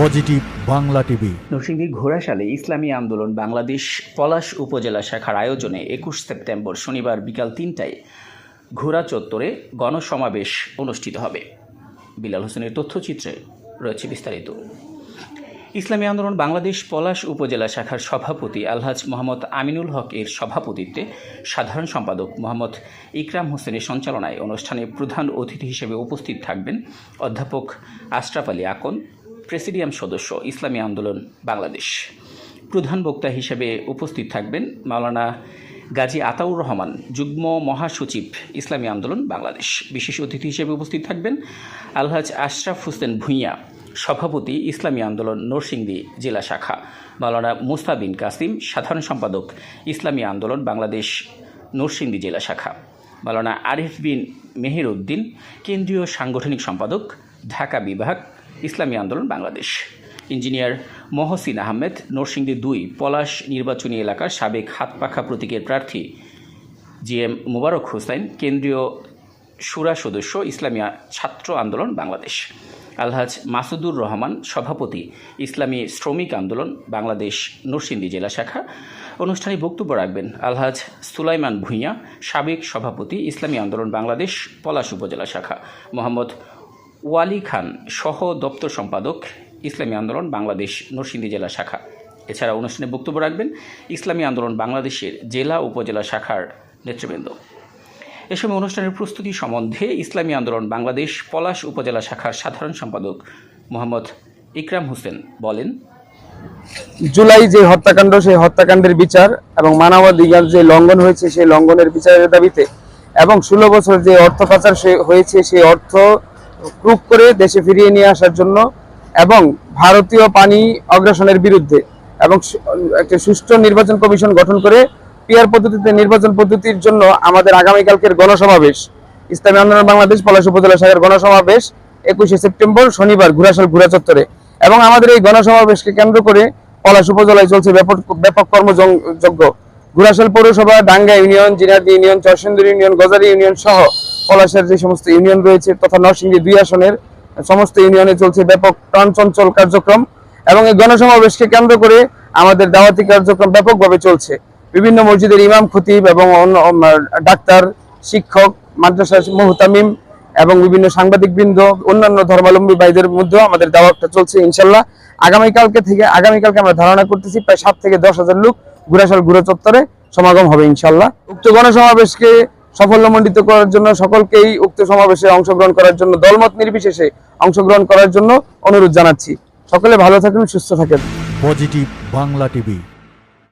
Positive Bangla TV Narsingdi ঘোড়াশালে ইসলামী আন্দোলন বাংলাদেশ পলাশ উপজেলা শাখার আয়োজনে একুশ সেপ্টেম্বর শনিবার বিকাল তিনটায় ঘোড়া চত্বরে গণসমাবেশ অনুষ্ঠিত হবে। বিলাল হোসেনের তথ্যচিত্রে রয়েছে বিস্তারিত। ইসলামী আন্দোলন বাংলাদেশ পলাশ উপজেলা শাখার সভাপতি আলহাজ মোহাম্মদ আমিনুল হক এর সভাপতিত্বে সাধারণ সম্পাদক মোহাম্মদ ইকরাম হোসেনের সঞ্চালনায় অনুষ্ঠানে প্রধান অতিথি হিসেবে উপস্থিত থাকবেন অধ্যাপক আশরাফ আলী আকন প্রেসিডিয়াম সদস্য, ইসলামী আন্দোলন, বাংলাদেশ। প্রধান বক্তা হিসেবে উপস্থিত থাকবেন মাওলানা গাজী আতাউর রহমান, যুগ্ম মহাসচিব, ইসলামী আন্দোলন, বাংলাদেশ। বিশেষ অতিথি হিসেবে উপস্থিত থাকবেন আলহাজ আশরাফ হোসেন ভূঁইয়া, সভাপতি, ইসলামী আন্দোলন, নরসিংদী জেলা শাখা। মাওলানা মুস্তাবিন কাসিম, সাধারণ সম্পাদক, ইসলামী আন্দোলন, বাংলাদেশ, নরসিংদী জেলা শাখা। মাওলানা আরিফ বিন মেহের উদ্দিন, কেন্দ্রীয় সাংগঠনিক সম্পাদক, ঢাকা বিভাগ ইসলামী আন্দোলন বাংলাদেশ। ইঞ্জিনিয়ার মহসিন আহমেদ, নরসিংদী দুই পলাশ নির্বাচনী এলাকার সাবেক হাতপাখা প্রতীকের প্রার্থী জি এম মুবারক হোসেন, কেন্দ্রীয় সুরা সদস্য ইসলামী ছাত্র আন্দোলন বাংলাদেশ। আলহাজ মাসুদুর রহমান, সভাপতি ইসলামী শ্রমিক আন্দোলন বাংলাদেশ নরসিংদী জেলা শাখা। অনুষ্ঠানে বক্তব্য রাখবেন আলহাজ সুলাইমান ভূঁইয়া, সাবেক সভাপতি ইসলামী আন্দোলন বাংলাদেশ পলাশ উপজেলা শাখা। মোহাম্মদ ওয়ালি খান সহ দপ্তর সম্পাদক ইসলামী আন্দোলন বাংলাদেশ নরসিংদী জেলা শাখা। এছাড়া অনুষ্ঠানে বক্তব্য রাখবেন ইসলামী আন্দোলন বাংলাদেশের জেলা উপজেলা শাখার নেতৃবৃন্দ। এ সময় অনুষ্ঠানের প্রস্তুতি সম্বন্ধে ইসলামী আন্দোলন বাংলাদেশ পলাশ উপজেলা শাখার সাধারণ সম্পাদক মোহাম্মদ ইকরাম হোসেন বলেন, জুলাই যে হত্যাকাণ্ড, সেই হত্যাকাণ্ডের বিচার এবং মানবাধিকার যে লঙ্ঘন হয়েছে, সেই লঙ্ঘনের বিচারের দাবিতে এবং ষোলো বছর যে অর্থ পাচার হয়েছে, সেই অর্থ প্রুফ করে দেশে ফিরিয়ে নিয়ে আসার জন্য এবং ভারতীয় পানি অগ্রাসনের বিরুদ্ধে এবং একটা সুষ্ঠু নির্বাচন কমিশন গঠন করে পিয়ার পদ্ধতিতে নির্বাচন পদ্ধতির জন্য আমাদের আগামীকালকের গণসমাবেশ, ইসলামী আন্দোলন বাংলাদেশ পলাশ উপজেলা শাখার গণসমাবেশ একুশে সেপ্টেম্বর শনিবার ঘুরাশাল ঘুরা চত্বরে এবং আমাদের এই গণসমাবেশকে কেন্দ্র করে পলাশ উপজেলায় চলছে ব্যাপক ব্যাপক কর্মযজ্ঞ ঘুরাশাল পৌরসভা, Danga union, Jinardi union, Charsindur union, Gazari union সহ পলাশের যে সমস্ত ইউনিয়ন রয়েছে তথা নরসিংদী দুই আসনের সমস্ত ইউনিয়নে চলছে ব্যাপক প্রাণচঞ্চল কার্যক্রম এবং এই গণসমাবেশকে কেন্দ্র করে আমাদের দাওয়াতি কার্যক্রম ব্যাপকভাবে চলছে। বিভিন্ন মসজিদের ইমাম খতিব এবং ডাক্তার, শিক্ষক, মাদ্রাসা মুহতামিম এবং বিভিন্ন সাংবাদিক বৃন্দ অন্যান্য ধর্মাবলম্বী ভাইদের মধ্যেও আমাদের দাওয়াতটা চলছে ইনশাল্লাহ। আগামীকালকে থেকে, আগামীকালকে আমরা ধারণা করতেছি প্রায় সাত থেকে দশ হাজার লোক ঘুরাশাল ঘুরে চত্বরে সমাগম হবে ইনশাল্লাহ। উক্ত গণসমাবেশকে সাফল্যমণ্ডিত করার জন্য সকলকেই উক্ত সমাবেশে অংশগ্রহণ করার জন্য, দলমত নির্বিশেষে অংশগ্রহণ করার জন্য অনুরোধ জানাচ্ছি। সকলে ভালো থাকেন সুস্থ থাকেন। Positive Bangla TV.